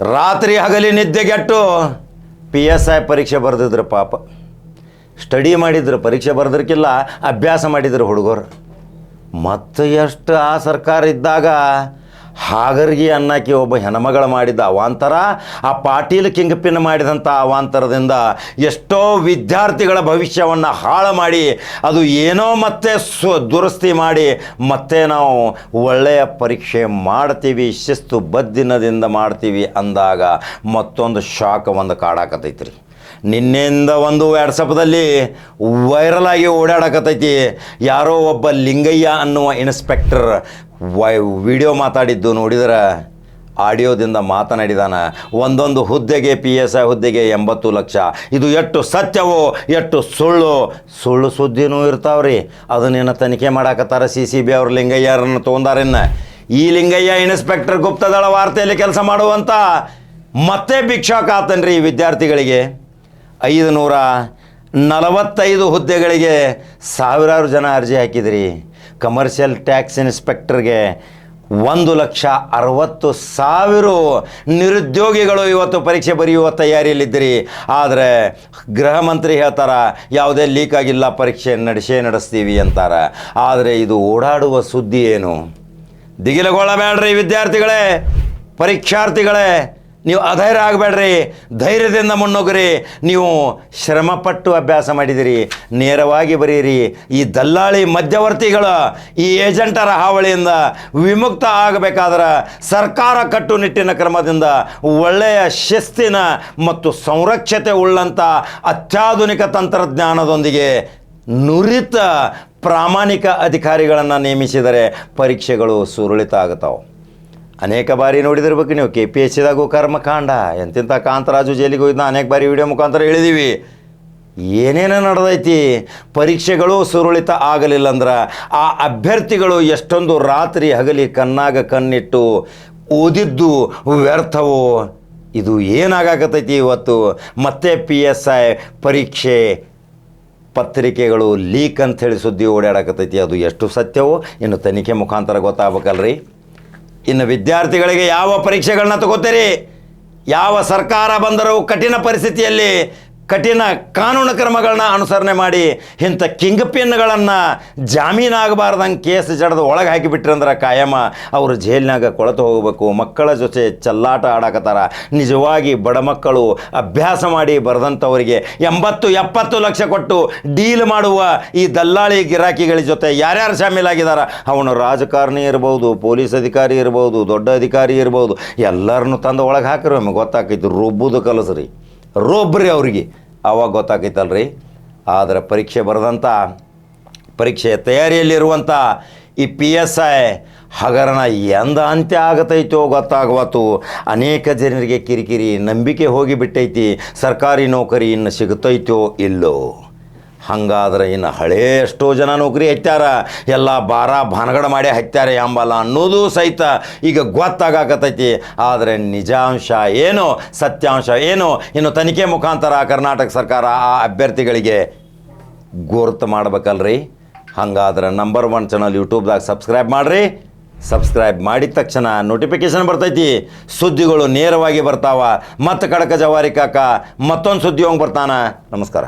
ರಾತ್ರಿ ಹಗಲಿ ನಿದ್ದೆಗೆಟ್ಟು ಪಿ ಎಸ್ ಐ ಪರೀಕ್ಷೆ ಬರೆದಿದ್ರು ಪಾಪ. ಸ್ಟಡಿ ಮಾಡಿದ್ರು, ಪರೀಕ್ಷೆ ಬರೆದ್ರಕ್ಕಿಲ್ಲ ಅಭ್ಯಾಸ ಮಾಡಿದ್ರು ಹುಡುಗರು. ಮತ್ತು ಎಷ್ಟು ಆ ಸರ್ಕಾರ ಇದ್ದಾಗ ಹಾಗರ್ಗಿ ಅನ್ನಕ್ಕೆ ಒಬ್ಬ ಹೆಣಮಗಳು ಮಾಡಿದ್ದ ಅವಾಂತರ, ಆ ಪಾಟೀಲ್ ಕಿಂಗ್ಪಿನ್ ಮಾಡಿದಂಥ ಅವಾಂತರದಿಂದ ಎಷ್ಟೋ ವಿದ್ಯಾರ್ಥಿಗಳ ಭವಿಷ್ಯವನ್ನು ಹಾಳು ಮಾಡಿ, ಅದು ಏನೋ ಮತ್ತೆ ದುರಸ್ತಿ ಮಾಡಿ ಮತ್ತೆ ನಾವು ಒಳ್ಳೆಯ ಪರೀಕ್ಷೆ ಮಾಡ್ತೀವಿ, ಶಿಸ್ತು ಬದ್ದಿನದಿಂದ ಮಾಡ್ತೀವಿ ಅಂದಾಗ ಮತ್ತೊಂದು ಶಾಕ್ ಒಂದು ಕಾಡಾಕತೈತ್ರಿ ನಿನ್ನೆಯಿಂದ ಒಂದು ವ್ಯಾಟ್ಸಪ್ದಲ್ಲಿ ವೈರಲ್ ಆಗಿ ಓಡಾಡಕತ್ತೈತಿ. ಯಾರೋ ಒಬ್ಬ ಲಿಂಗಯ್ಯ ಅನ್ನುವ ಇನ್ಸ್ಪೆಕ್ಟರ್ ವೈ ವಿಡಿಯೋ ಮಾತಾಡಿದ್ದು ನೋಡಿದ್ರೆ? ಆಡಿಯೋದಿಂದ ಮಾತನಾಡಿದಾನ. ಒಂದೊಂದು ಹುದ್ದೆಗೆ ಪಿ ಎಸ್ ಐ ಹುದ್ದೆಗೆ ಎಂಬತ್ತು ಲಕ್ಷ. ಇದು ಎಷ್ಟು ಸತ್ಯವೋ, ಎಷ್ಟು ಸುಳ್ಳು? ಸುಳ್ಳು ಸುದ್ದಿನೂ ಇರ್ತಾವ್ರಿ. ಅದನ್ನೇನು ತನಿಖೆ ಮಾಡಾಕತ್ತಾರ ಸಿ ಸಿ ಬಿ ಅವ್ರ ಲಿಂಗಯ್ಯರನ್ನು ತೊಗೊಂಡಾರಿನ್ನ ಈ ಲಿಂಗಯ್ಯ ಇನ್ಸ್ಪೆಕ್ಟರ್ ಗುಪ್ತದಳ ವಾರ್ತೆಯಲ್ಲಿ ಕೆಲಸ ಮಾಡುವಂಥ ಮತ್ತೆ ಭಿಕ್ಷಾಕ್ ಆತನ್ರಿ ವಿದ್ಯಾರ್ಥಿಗಳಿಗೆ. ಐದು ನೂರ ನಲವತ್ತೈದು ಹುದ್ದೆಗಳಿಗೆ ಸಾವಿರಾರು ಜನ ಅರ್ಜಿ ಹಾಕಿದ್ರಿ. ಕಮರ್ಷಿಯಲ್ ಟ್ಯಾಕ್ಸ್ ಇನ್ಸ್ಪೆಕ್ಟರ್ಗೆ ಒಂದು ಲಕ್ಷ ಅರವತ್ತು ಸಾವಿರ ನಿರುದ್ಯೋಗಿಗಳು ಇವತ್ತು ಪರೀಕ್ಷೆ ಬರೆಯುವ ತಯಾರಿಯಲ್ಲಿದ್ದೀರಿ. ಆದರೆ ಗೃಹ ಮಂತ್ರಿ ಹೇಳ್ತಾರ, ಯಾವುದೇ ಲೀಕ್ ಆಗಿಲ್ಲ, ಪರೀಕ್ಷೆ ನಡೆಸೇ ನಡೆಸ್ತೀವಿ ಅಂತಾರೆ. ಆದರೆ ಇದು ಓಡಾಡುವ ಸುದ್ದಿ ಏನು? ದಿಗಿಲಗೊಳ್ಳಬೇಡ್ರಿ ವಿದ್ಯಾರ್ಥಿಗಳೇ, ಪರೀಕ್ಷಾರ್ಥಿಗಳೇ. ನೀವು ಅಧೈರ್ಯ ಆಗಬೇಡ್ರಿ, ಧೈರ್ಯದಿಂದ ಮುನ್ನುಗ್ರಿ. ನೀವು ಶ್ರಮಪಟ್ಟು ಅಭ್ಯಾಸ ಮಾಡಿದಿರಿ, ನೇರವಾಗಿ ಬರೀರಿ. ಈ ದಲ್ಲಾಳಿ ಮಧ್ಯವರ್ತಿಗಳ, ಈ ಏಜೆಂಟರ ಹಾವಳಿಯಿಂದ ವಿಮುಕ್ತ ಆಗಬೇಕಾದ್ರೆ ಸರ್ಕಾರ ಕಟ್ಟುನಿಟ್ಟಿನ ಕ್ರಮದಿಂದ ಒಳ್ಳೆಯ ಶಿಸ್ತಿನ ಮತ್ತು ಸಂರಕ್ಷತೆ ಉಳ್ಳಂಥ ಅತ್ಯಾಧುನಿಕ ತಂತ್ರಜ್ಞಾನದೊಂದಿಗೆ ನುರಿತ ಪ್ರಾಮಾಣಿಕ ಅಧಿಕಾರಿಗಳನ್ನು ನೇಮಿಸಿದರೆ ಪರೀಕ್ಷೆಗಳು ಸುರುಳಿತ ಆಗ್ತಾವೆ. ಅನೇಕ ಬಾರಿ ನೋಡಿದಿರ್ಬೇಕು ನೀವು. ಕೆ ಪಿ ಎಸ್ ಸಿದಾಗ ಕರ್ಮಕಾಂಡ ಎಂತಿಂಥ ಕಾಂತರಾಜು ಜೈಲಿಗೆ ಹೋಗಿದ್ದ ಅನೇಕ ಬಾರಿ ವಿಡಿಯೋ ಮುಖಾಂತರ ಹೇಳಿದೀವಿ. ಏನೇನು ನಡೆದೈತಿ. ಪರೀಕ್ಷೆಗಳು ಸುರುಳಿತ ಆಗಲಿಲ್ಲ ಅಂದ್ರೆ ಆ ಅಭ್ಯರ್ಥಿಗಳು ಎಷ್ಟೊಂದು ರಾತ್ರಿ ಹಗಲಿ ಕಣ್ಣಾಗ ಕಣ್ಣಿಟ್ಟು ಓದಿದ್ದು ವ್ಯರ್ಥವೋ. ಇದು ಏನಾಗಕತ್ತೈತಿ ಇವತ್ತು? ಮತ್ತೆ ಪಿ ಎಸ್ ಐ ಪರೀಕ್ಷೆ ಪತ್ರಿಕೆಗಳು ಲೀಕ್ ಅಂಥೇಳಿ ಸುದ್ದಿ ಓಡಾಡಕತ್ತೈತಿ ಅದು ಎಷ್ಟು ಸತ್ಯವೋ? ಇನ್ನು ತನಿಖೆ ಮುಖಾಂತರ ಗೊತ್ತಾಗಬೇಕಲ್ರಿ. ಇನ್ನು ವಿದ್ಯಾರ್ಥಿಗಳಿಗೆ ಯಾವ ಪರೀಕ್ಷೆಗಳನ್ನ ತಗೋತೀರಿ? ಯಾವ ಸರ್ಕಾರ ಬಂದರೂ ಕಠಿಣ ಪರಿಸ್ಥಿತಿಯಲ್ಲಿ ಕಠಿಣ ಕಾನೂನು ಕ್ರಮಗಳನ್ನ ಅನುಸರಣೆ ಮಾಡಿ ಇಂಥ ಕಿಂಗ್ ಪಿನ್ಗಳನ್ನು ಜಾಮೀನಾಗಬಾರ್ದಂಗೆ ಕೇಸ್ ಜಡದು ಒಳಗೆ ಹಾಕಿಬಿಟ್ರಂದ್ರೆ ಕಾಯಮ. ಅವರು ಜೈಲಿನಾಗ ಕೊಳತು ಹೋಗಬೇಕು. ಮಕ್ಕಳ ಜೊತೆ ಚಲ್ಲಾಟ ಆಡಕತ್ತಾರ. ನಿಜವಾಗಿ ಬಡ ಮಕ್ಕಳು ಅಭ್ಯಾಸ ಮಾಡಿ ಬರೆದಂಥವರಿಗೆ ಎಂಬತ್ತು ಎಪ್ಪತ್ತು ಲಕ್ಷ ಕೊಟ್ಟು ಡೀಲ್ ಮಾಡುವ ಈ ದಲ್ಲಾಳಿ ಗಿರಾಕಿಗಳ ಜೊತೆ ಯಾರ್ಯಾರು ಶಾಮೀಲಾಗಿದ್ದಾರ ಅವನು ರಾಜಕಾರಣಿ ಇರ್ಬೋದು, ಪೊಲೀಸ್ ಅಧಿಕಾರಿ ಇರ್ಬೋದು, ದೊಡ್ಡ ಅಧಿಕಾರಿ ಇರ್ಬೋದು. ಎಲ್ಲರನ್ನು ತಂದು ಒಳಗೆ ಹಾಕಿರು. ನಮಗೆ ಗೊತ್ತಾಕೈತಿ ರುಬ್ಬುದು ಕಲಸ್ರಿ. ರುಬ್ರಿ ಅವ್ರಿಗೆ. ಅವಾಗ ಗೊತ್ತಾಕೈತಲ್ರಿ ಆದರೆ ಪರೀಕ್ಷೆ ಬರೆದಂಥ ಪರೀಕ್ಷೆಯ ತಯಾರಿಯಲ್ಲಿರುವಂಥ ಈ ಪಿ ಎಸ್ ಐ ಹಗರಣ ಎಂದ ಅಂತ್ಯ ಆಗತೈತೋ ಗೊತ್ತಾಗವತ್ತು. ಅನೇಕ ಜನರಿಗೆ ಕಿರಿಕಿರಿ ನಂಬಿಕೆ ಹೋಗಿಬಿಟ್ಟೈತಿ. ಸರ್ಕಾರಿ ನೌಕರಿ ಇನ್ನು ಸಿಗುತ್ತೈತೋ ಇಲ್ಲೋ. ಹಂಗಾದ್ರೆ ಇನ್ನು ಹಳೇ ಎಷ್ಟೋ ಜನ ನೌಕರಿ ಹತ್ಯಾರ. ಎಲ್ಲ ಬಾರ ಭಾನಗಡ ಮಾಡಿ ಹಚ್ಚಾರ ಎಂಬಲ್ಲ ಅನ್ನೋದು ಸಹಿತ ಈಗ ಗೊತ್ತಾಗಕತೈತಿ ಆದರೆ ನಿಜಾಂಶ ಏನು, ಸತ್ಯಾಂಶ ಏನು, ಇನ್ನು ತನಿಖೆ ಮುಖಾಂತರ ಕರ್ನಾಟಕ ಸರ್ಕಾರ ಆ ಅಭ್ಯರ್ಥಿಗಳಿಗೆ ಗುರುತು ಮಾಡ್ಬೇಕಲ್ರಿ. ಹಂಗಾದ್ರೆ ನಂಬರ್ ಒನ್ ಚಾನಲ್ ಯೂಟ್ಯೂಬ್ದಾಗ ಸಬ್ಸ್ಕ್ರೈಬ್ ಮಾಡಿರಿ. ಸಬ್ಸ್ಕ್ರೈಬ್ ಮಾಡಿದ ತಕ್ಷಣ ನೋಟಿಫಿಕೇಶನ್ ಬರ್ತೈತಿ. ಸುದ್ದಿಗಳು ನೇರವಾಗಿ ಬರ್ತಾವ. ಮತ್ತು ಕಡಕ ಜವಾರಿ ಕಾಕ ಮತ್ತೊಂದು ಸುದ್ದಿ ಹೋಗಿ ಬರ್ತಾನ. ನಮಸ್ಕಾರ.